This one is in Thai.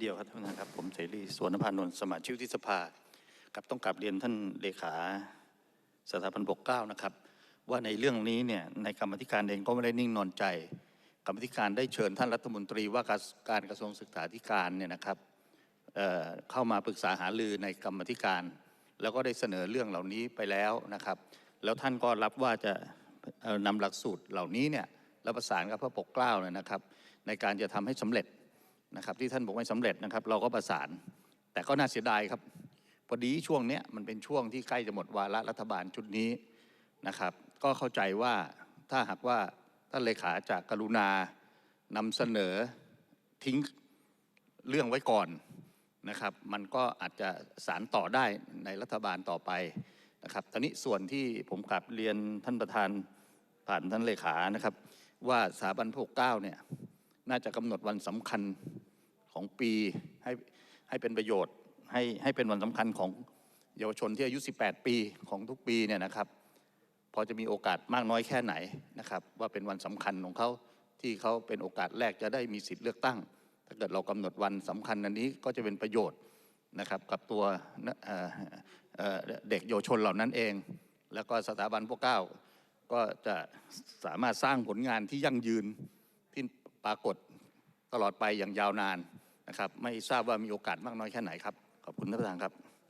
เดียวครับท่านประธานครับผมเสรีสวนพานนท์สมาชิกวุฒิสภากับต้องกลับเรียนท่านเลขาสถาบันปกเก้านะครับ ว่าในเรื่องนี้เนี่ยในกรรมธิการเองก็ไม่ได้นิ่งนอนใจ กรรมธิการได้เชิญท่านรัฐมนตรีว่าการกระทรวงศึกษาธิการเนี่ยนะครับเเข้ามาปรึกษาหารือในกรรมธิการ แล้วก็ได้เสนอเรื่องเหล่านี้ไปแล้วนะครับ แล้วท่านก็รับว่าจะเอ่อนำหลักสูตรเหล่านี้เนี่ยแล้วประสานกับพระปกเกล้าเนี่ยนะครับ ในการจะทำให้สำเร็จ นะครับที่ท่านบอกไม่สำเร็จนะครับ เราก็ประสาน แต่ก็น่าเสียดายครับ พอดีช่วงเนี้ยมันเป็นช่วงที่ใกล้จะหมดวาระรัฐบาลชุดนี้นะครับ ก็เข้าใจว่าถ้าหากว่าท่านเลขาจากกรุณานำเสนอทิ้งเรื่องไว้ก่อนนะครับ มันก็อาจจะสารต่อได้ในรัฐบาลต่อไปนะครับ ตอนนี้ส่วนที่ผมกลับเรียนท่านประธานผ่านท่านเลขานะครับ ว่าสถาบันพระปกเก้าเนี่ยน่าจะกำหนดวันสำคัญ ของปีให้ให้เป็นประโยชน์ให้ให้เป็นวันสำคัญของเยาวชนที่อายุ 18 ปีของทุกปีเนี่ยนะครับพอจะมีโอกาสมากน้อยแค่ไหนนะครับ ว่าเป็นวันสำคัญของเขาที่เขาเป็นโอกาสแรกจะได้มีสิทธิ์เลือกตั้ง ถ้าเกิดเรากำหนดวันสำคัญอันนี้ก็จะเป็นประโยชน์นะครับกับตัวเอ่อเเด็กเยาวชนเหล่านั้นเอง แล้วก็สถาบันพวกเก้าก็จะสามารถสร้างผลงานที่ยั่งยืนที่ปรากฏตลอดไปอย่างยาวนาน นะครับ ไม่ทราบว่ามีโอกาสมากน้อยแค่ไหนครับ ขอบคุณท่านประธานครับ